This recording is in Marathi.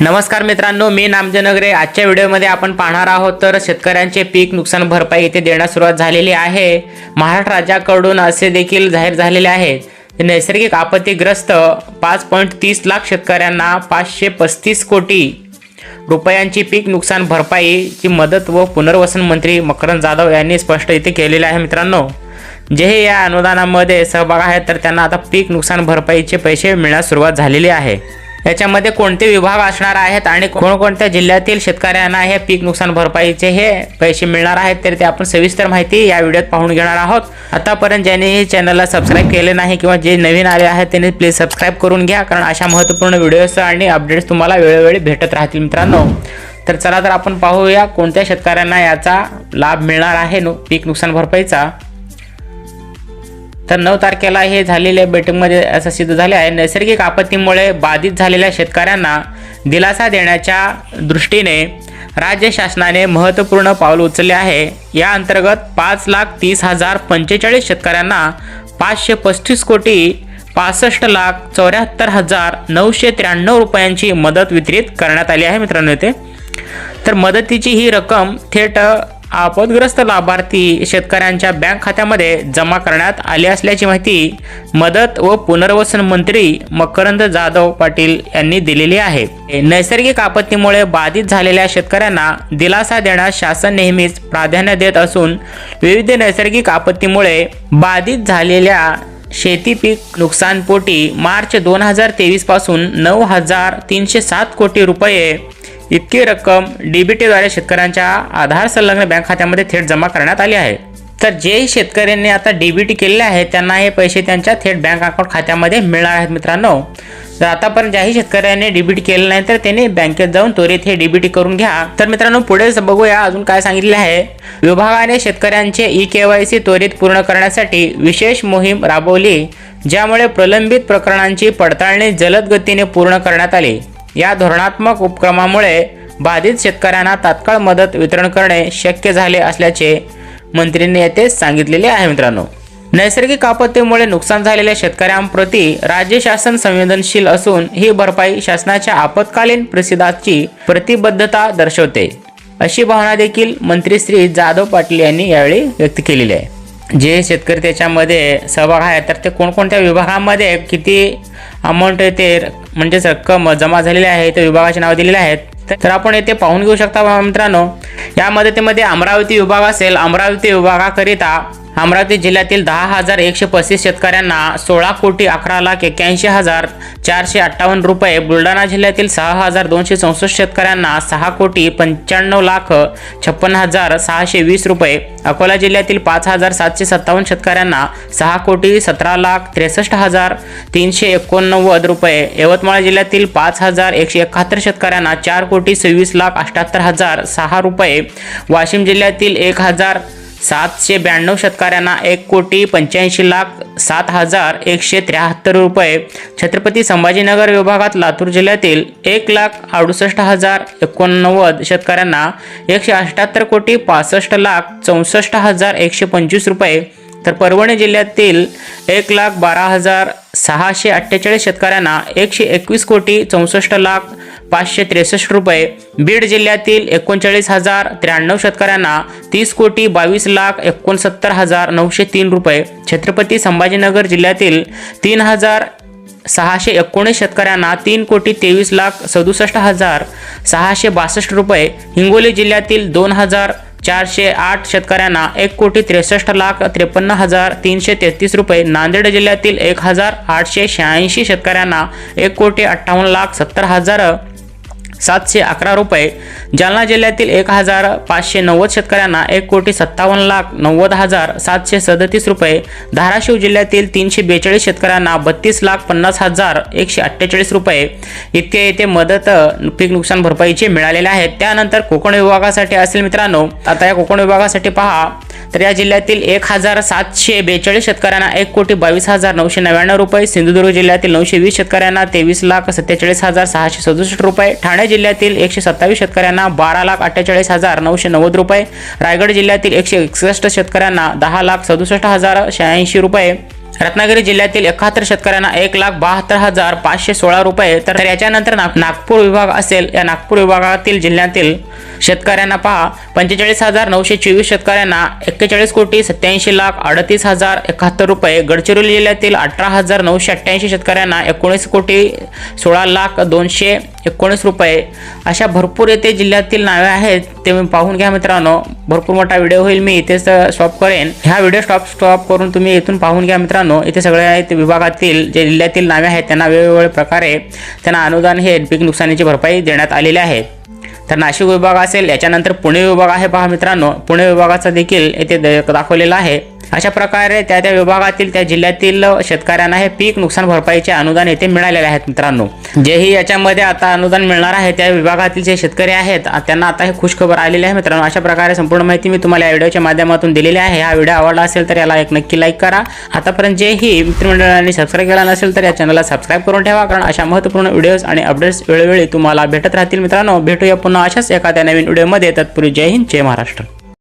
नमस्कार मित्रांनो मी नामजनगरे. आजच्या व्हिडिओमध्ये आपण पाहणार आहोत तर शेतकऱ्यांचे पीक नुकसान भरपाई इथे देण्यास सुरुवात झालेली आहे. महाराष्ट्र राज्याकडून असे देखील जाहीर झालेले आहे. नैसर्गिक आपत्तीग्रस्त पाच पॉईंट तीस लाख शेतकऱ्यांना पाचशे पस्तीस कोटी रुपयांची पीक नुकसान भरपाईची मदत व पुनर्वसन मंत्री मकरंद जाधव यांनी स्पष्ट इथे केलेले आहे मित्रांनो. जे या अनुदानामध्ये सहभाग आहेत तर त्यांना आता पीक नुकसान भरपाईचे पैसे मिळण्यास सुरुवात झालेली आहे. याच्यामध्ये कोणते विभाग असणार आहेत आणि कोणकोणत्या जिल्ह्यातील शेतकऱ्यांना हे पीक नुकसान भरपाईचे हे पैसे मिळणार आहेत तर ते आपण सविस्तर माहिती या व्हिडिओत पाहून घेणार आहोत. आतापर्यंत ज्यांनी हे चॅनलला सबस्क्राईब केले नाही किंवा जे नवीन आले आहेत त्यांनी प्लीज सबस्क्राईब करून घ्या कारण अशा महत्त्वपूर्ण व्हिडिओज आणि अपडेट्स तुम्हाला वेळोवेळी भेटत राहतील मित्रांनो. तर चला तर आपण पाहूया कोणत्या शेतकऱ्यांना याचा लाभ मिळणार आहे नु पीक नुकसान भरपाईचा. तर नऊ तारखेला हे झालेल्या बैठकीमध्ये असं सिद्ध झाले आहे. नैसर्गिक आपत्तीमुळे बाधित झालेल्या शेतकऱ्यांना दिलासा देण्याच्या दृष्टीने राज्य शासनाने महत्त्वपूर्ण पाऊल उचलले आहे. या अंतर्गत पाच लाख तीस हजार पंचेचाळीस शेतकऱ्यांना पाचशे पस्तीस कोटी पासष्ट लाख चौऱ्याहत्तर हजार नऊशे त्र्याण्णव रुपयांची मदत वितरित करण्यात आली आहे मित्रांनो येथे तर मदतीची ही रक्कम थेट आपदग्रस्त लाभार्थी शेतकऱ्यांच्या बँक खात्यामध्ये जमा करण्यात आली असल्याची माहिती मदत व पुनर्वसन मंत्री मकरंद जाधव पाटील यांनी दिलेली आहे. नैसर्गिक आपत्तीमुळे बाधित झालेल्या शेतकऱ्यांना दिलासा देण्यास शासन नेहमीच प्राधान्य देत असून विविध नैसर्गिक आपत्तीमुळे बाधित झालेल्या शेती पीक नुकसानपोटी मार्च दोन हजार तेवीसपासून नऊ हजार तीनशे सात कोटी रुपये इतकी रक्कम डीबीटीद्वारे शेतकऱ्यांच्या आधार संलग्न बँक खात्यामध्ये थेट जमा करण्यात आली आहे. तर जे शेतकऱ्यांनी आता डीबीटी केलेले आहे त्यांना हे पैसे त्यांच्या थेट बँक अकाउंट खात्यामध्ये मिळणार आहेत मित्रांनो. तर आतापर्यंत ज्याही शेतकऱ्यांनी डीबीटी केलं नाही तर त्यांनी बँकेत जाऊन त्वरित हे डीबीटी करून घ्या. तर मित्रांनो पुढे बघूया अजून काय सांगितले आहे. विभागाने शेतकऱ्यांचे ई के वाय सी त्वरित पूर्ण करण्यासाठी विशेष मोहीम राबवली ज्यामुळे प्रलंबित प्रकरणांची पडताळणी जलद गतीने पूर्ण करण्यात आली. या धोरणात्मक उपक्रमामुळे बाधित शेतकऱ्यांना तात्काळ मदत वितरण करणे शक्य झाले असल्याचे मंत्रींनी येथे सांगितलेले आहे मित्रांनो. नैसर्गिक आपत्तीमुळे नुकसान झालेल्या शेतकऱ्यांप्रती राज्य शासन संवेदनशील असून ही भरपाई शासनाच्या आपत्कालीन प्रसिद्धाची प्रतिबद्धता दर्शवते अशी भावना देखील मंत्री श्री जाधव पाटील यांनी यावेळी व्यक्त केलेली आहे. जे शेतकरी त्याच्यामध्ये सहभाग आहे तर ते कोणकोणत्या विभागामध्ये किती अमाऊंट येते म्हणजेच रक्कम जमा झालेली आहे ते विभागाचे नाव दिलेले आहेत. तर आपण येथे पाहून घेऊ शकता मित्रांनो या मदतीमध्ये अमरावती विभाग असेल अमरावती विभागाकरिता अमरावती जिल्ह्यातील दहा हजार एकशे पस्तीस शेतकऱ्यांना सोळा कोटी अकरा लाख एक्क्याऐंशी हजार चारशे अठ्ठावन्न रुपये बुलढाणा जिल्ह्यातील सहा हजार दोनशे चौसष्ट शेतकऱ्यांना सहा कोटी पंच्याण्णव लाख छप्पन्न हजार सहाशे वीस रुपये अकोला जिल्ह्यातील पाच हजार सातशे सत्तावन्न शेतकऱ्यांना सहा कोटी सतरा लाख त्रेसष्ट हजार तीनशे एकोणनव्वद रुपये यवतमाळ जिल्ह्यातील पाच हजार एकशे एकाहत्तर शेतकऱ्यांना चार कोटी सव्वीस लाख अठ्याहत्तर हजार सहा रुपये वाशिम जिल्ह्यातील एक हजार सातशे ब्याण्णव शेतकऱ्यांना एक कोटी पंच्याऐंशी लाख सात हजार एकशे त्र्याहत्तर रुपये. छत्रपती संभाजीनगर विभागात लातूर जिल्ह्यातील एक लाख अडुसष्ट हजार एकोणनव्वद शेतकऱ्यांना एकशे अठ्ठ्याहत्तर कोटी पासष्ट लाख चौसष्ट हजार एकशे पंचवीस रुपये. तर परभणी जिल्ह्यातील एक लाख बारा हजार सहाशे अठ्ठेचाळीस शेतकऱ्यांना एकशे एकवीस कोटी चौसष्ट लाख पाचशे त्रेसष्ट रुपये बीड जिल्ह्यातील एकोणचाळीस हजार त्र्याण्णव शेतकऱ्यांना तीस कोटी बावीस लाख एकोणसत्तर हजार नऊशे तीन रुपये छत्रपती संभाजीनगर जिल्ह्यातील तीन हजार सहाशे एकोणीस शेतकऱ्यांना तीन कोटी तेवीस लाख सदुसष्ट हजार सहाशे बासष्ट रुपये हिंगोली जिल्ह्यातील दोन हजार चारशे आठ शेतकऱ्यांना एक कोटी त्रेसष्ट लाख त्रेपन्न हजार तीनशे तेहतीस रुपये. नांदेड जिल्ह्यातील एक हजार आठशे शहाऐंशी शेतकऱ्यांना एक कोटी अठ्ठावन्न लाख सत्तर हजार सातशे अकरा रुपये. जालना जिल्ह्यातील एक हजार पाचशे नव्वद शेतकऱ्यांना एक कोटी सत्तावन्न लाख नव्वद हजार सातशे सदतीस रुपये. धाराशिव जिल्ह्यातील तीनशे बेचाळीस शेतकऱ्यांना बत्तीस लाख पन्नास हजार एकशे अठ्ठेचाळीस रुपये. इतके येथे मदत पीक नुकसान भरपाईचे मिळालेले आहेत. त्यानंतर कोकण विभागासाठी असेल मित्रांनो आता या कोकण विभागासाठी पहा. तर या जिल्ह्यातील एक हजार सातशे बेचाळीस शेतकऱ्यांना एक कोटी बावीस हजार नऊशे नव्याण्णव रुपये सिंधुदुर्ग जिल्ह्यातील नऊशे वीस शेतकऱ्यांना तेवीस लाख सत्तेचाळीस हजार सहाशे सदुसष्ट रुपये ठाणे जिल्ह्यातील एकशे सत्तावीस शेतकऱ्यांना बारा लाख अठ्ठेचाळीस हजार नऊशे नव्वद रुपये रायगड जिल्ह्यातील एकशे एकसष्ट शेतकऱ्यांना दहा लाख सदुसष्ट हजार शहाऐंशी रुपये रत्नागिरी जिल्ह्यातील एकाहत्तर शेतकऱ्यांना एक लाख बहात्तर हजार पाचशे सोळा रुपये. तर याच्यानंतर नागपूर विभाग असेल या नागपूर विभागातील जिल्ह्यातील शेतकऱ्यांना पहा पंचेचाळीस हजार नऊशे चोवीस शेतकऱ्यांना एक्केचाळीस कोटी सत्याऐंशी लाख अडतीस हजार एकाहत्तर रुपये. गडचिरोली जिल्ह्यातील अठरा हजार नऊशे अठ्ठ्याऐंशी शेतकऱ्यांना एकोणीस कोटी सोळा लाख दोनशे एकोणीस रुपये. अशा भरपूर येथे जिल्ह्यातील नावे आहेत ते मी पाहून घ्या मित्रांनो. भरपूर मोठा व्हिडिओ होईल मी इथेच स्टॉप करेन. ह्या व्हिडिओ स्टॉप स्टॉप करून तुम्ही इथून पाहून घ्या मित्रांनो. इथे सगळ्या विभागातील जे जिल्ह्यातील नावे आहेत त्यांना वेगवेगळ्या प्रकारे त्यांना अनुदान हे पीक नुकसानीची भरपाई देण्यात आलेली आहे. तर नाशिक विभाग असेल याच्यानंतर पुणे विभाग आहे पहा मित्रांनो. पुणे विभागाचा देखील येथे दाखवलेला आहे. अशा प्रकारे त्या त्या विभागातील त्या जिल्ह्यातील शेतकऱ्यांना हे पीक नुकसान भरपाईचे अनुदान येथे मिळालेले आहेत मित्रांनो. जेही याच्यामध्ये आता अनुदान मिळणार आहे त्या विभागातील जे शेतकरी आहेत त्यांना आता हे खुशखबर आलेली आहे मित्रांनो. अशा प्रकारे संपूर्ण माहिती मी तुम्हाला या व्हिडिओच्या माध्यमातून दिलेली आहे. हा व्हिडिओ आवडला असेल तर याला एक नक्की लाईक करा. आतापर्यंत जेही मित्रमंडळांनी सबस्क्राईब केला नसेल तर या चॅनलला सबस्क्राईब करून ठेवा कारण अशा महत्त्वपूर्ण व्हिडिओज आणि अपडेट्स वेळोवेळी तुम्हाला भेटत राहतील मित्रांनो. भेटूया पुन्हा अशाच एखाद्या नवीन व्हिडिओमध्ये तत्पूर्वी जय हिंद जय महाराष्ट्र.